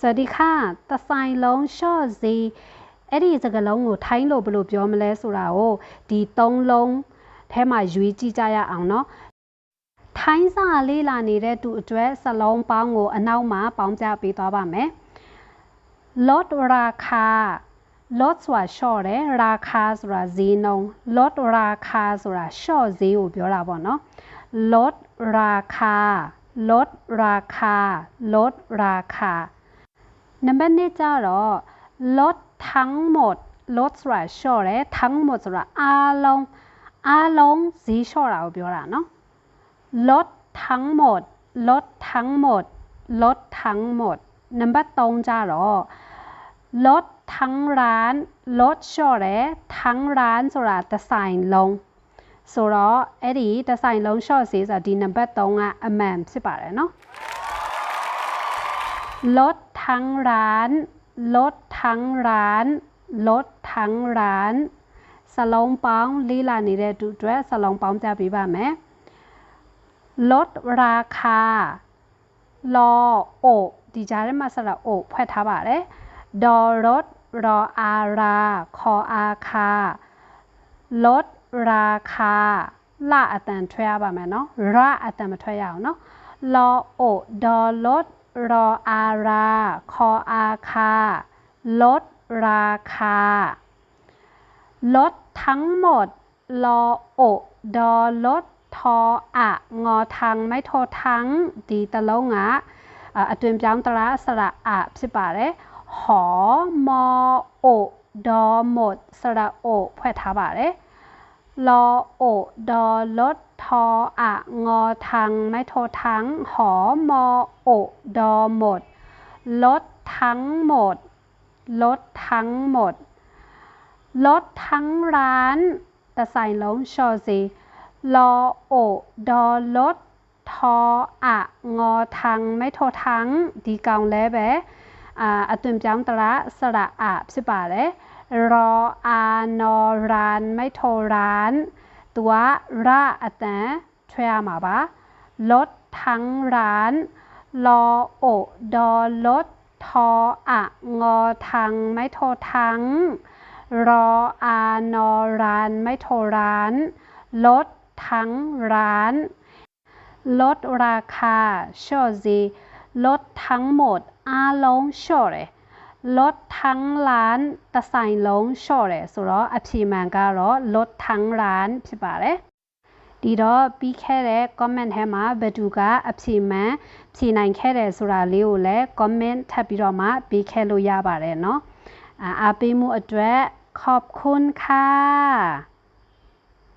စဒီခါတဆိုင်လုံးရှော့စီအဲ့ဒီစကားလုံးကိုထိုင်းလို့ဘယ်လိုပြောမလဲဆိုတာကိုဒီ၃လုံးထဲမှာရွေးကြည့်ကြရအောင်เนาะထိုင်းစာလေးလာနေတဲ့သူအတွက်စလုံးပေါင်းကိုအနောက်မှာပေါင်းပြပေးသွားပါမယ် lot ราคา lot ဆိုတာ short တယ်ราคาဆိုတာဈေးနှုန်း lot ราคาဆိုတာ short ဈေးကိုပြောတာပေါ့เนาะ lot ราคา lot ราคา lot ราคาနံပါတ်1ကျတော့ lot ทั้งหมด lot ဆိုတာ short တယ်ทั้งหมดဆိုတာအားလုံးအားလုံးဈေး short တာကိုပြောတာเนาะ lot ทั้งหมด lot ทั้งหมด lot ทั้งหมดနံပါတ်3ကျတော့ lot ทั้งร้าน lot short တယ်ทั้งร้านဆိုတာတစ်ဆိုင်လုံးဆိုတော့အဲ့ဒီတစ်ဆိုင်လုံး short ဈေးဆိုတာဒီနံပါတ်3ကအမှန်ဖြစ်ပါတယ်เนาะลดทั้งร้านลดทั้งร้านลดทั้งร้านสลองป้อง ลีลานี่เดด้วยสลองป้องจะปีบ้าไหมลดราคา ลอ โอดีจาได้มาสระโอแพทาบาทเลยดอรดรออาราคออาคา ลดราคาละอัตันทวยาบ้าไหมเนาะละอัตันมาทวยาเนาะลอโอดอรดรออารา คออาคา ลดราคา ลดทั้งหมด รอโอดอลด ทออะงอทัง ไม่โททั้งดีตะลงอะอัตุมจ้งตระสระอะสิบาเยหอ มอโอดอหมด สระโอแพทาบาทเลย รอโอดอลดทออะงอทังไม่โททั้งหอมอโอดอหมดลดทั้งหมด ลดทั้งหมด ลดทั้งร้านแต่ใส่ล้งชอสิลอโอดอลดทออะงอทังไม่โททั้งดีกองแล้วแบอ่าอตุมจังตระสระอาบสิบาเลยรออานอรานไม่โทร้านตัวราอัตนทรีมาบาลดทั้งร้าน รอโอดอลดทออะงอ ทังไม่โททั้ง รออานอร้าน ไม่โทร้าน ลดทั้งร้านลดราคา ชอจีลดทั้งหมดอาลงชอเลยลดทั้งร้านတဆိုင်လုံးလျှော့တယ်ဆိုတော့အဖြေမှန်ကတော့ลดทั้งร้านဖြစ်ပါတယ်ဒီတော့ပြီးခဲ့တဲ့ comment ထဲမှာဘသူကအဖြေမှန်ဖြေနိုင်ခဲ့တယ်ဆိုတာလေးကိုလည်း comment ထပ်ပြီးတော့မှပေးခဲ့လို့ရပါတယ်เนาะအားပေးမှုအတွက်ขอบคุณค่ะ